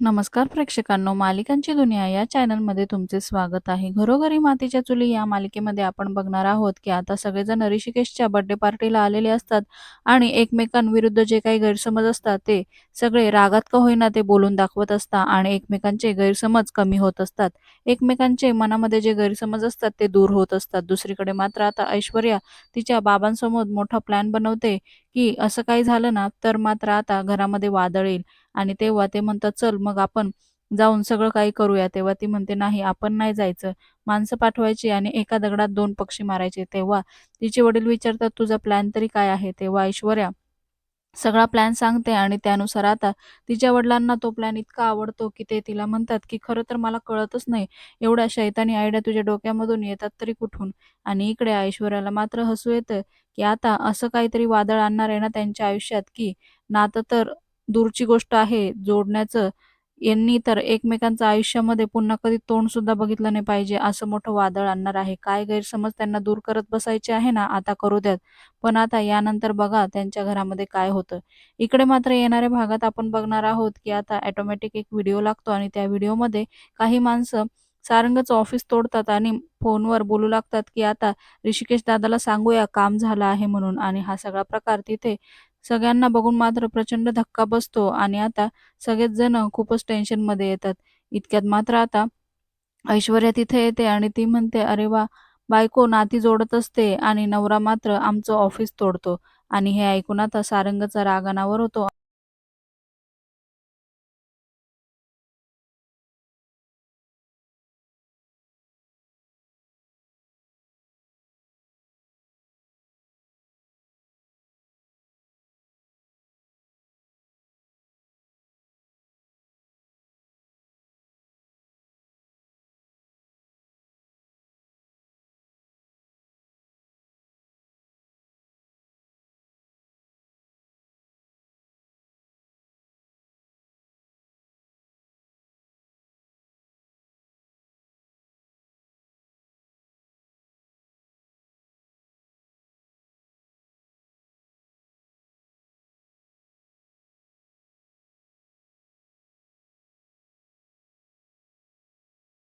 नमस्कार प्रेक्षकांनो मालिकांची दुनिया या चॅनलमध्ये तुमचे स्वागत आहे. घरोघरी मातीच्या चुली या मालिकेमध्ये आपण बघणार आहोत की आता सगळेजण ऋषिकेशच्या बर्थडे पार्टीला आलेले असतात आणि एकमेकांविरुद्ध जे काही गैरसमज असतात ते सगळे रागात का होईना ते बोलून दाखवत असतात आणि एकमेकांचे गैरसमज कमी होत असतात. एकमेकांचे मनामध्ये जे गैरसमज असतात ते दूर होत असतात. दुसरीकडे मात्र आता ऐश्वर्या तिच्या बाबांसमोर मोठा प्लॅन बनवते की असं काही झालं ना तर मात्र आता घरामध्ये वादळ येईल. आणि तेव्हा ते म्हणतात चल मग आपण जाऊन सगळं काही करूया. तेव्हा ती म्हणते नाही आपण नाही जायचं. माणसं पाठवायची आणि एका दगडात दोन पक्षी मारायचे. तेव्हा तिचे वडील विचारतात तुझा प्लॅन तरी काय आहे? तेव्हा ऐश्वर्या सगळा प्लॅन सांगते आणि त्यानुसार आता तिच्या वडिलांना तो प्लॅन इतका आवडतो की ते तिला म्हणतात की खरं तर मला कळतच नाही. एवढ्या शैतानी आयडिया तुझ्या डोक्यामधून येतात तरी कुठून? आणि इकडे ऐश्वर्याला मात्र हसू येतं की आता असं काहीतरी वादळ आणणार आहे ना त्यांच्या आयुष्यात की नातं तर दूरची गोष्ट आहे जोडण्याचं. यांनी तर एकमेकांचं आयुष्यामध्ये पुन्हा कधी तोंड सुद्धा बघितलं नाही पाहिजे असं मोठं वादळ आणणार आहे. काय गैरसमज त्यांना दूर करत बसायचे आहे ना आता करू द्यात. पण आता यानंतर बघा त्यांच्या घरामध्ये काय होतं. इकडे मात्र येणाऱ्या भागात आपण बघणार आहोत की आता ऑटोमॅटिक एक व्हिडिओ लागतो आणि त्या व्हिडिओमध्ये काही माणसं सारंगच ऑफिस तोडतात आणि फोनवर बोलू लागतात की आता ऋषिकेश दादाला सांगूया काम झालं आहे म्हणून. आणि हा सगळा प्रकार तिथे सगळ्यांना बघून मात्र प्रचंड धक्का बसतो आणि आता सगळेच जण खूपच टेन्शनमध्ये येतात. इतक्यात मात्र आता ऐश्वर्या तिथे येते आणि ती म्हणते अरे वा बायको नाती जोडत असते आणि नवरा मात्र आमचं ऑफिस तोडतो. आणि हे ऐकून आता सारंगचा राग अनावर होतो.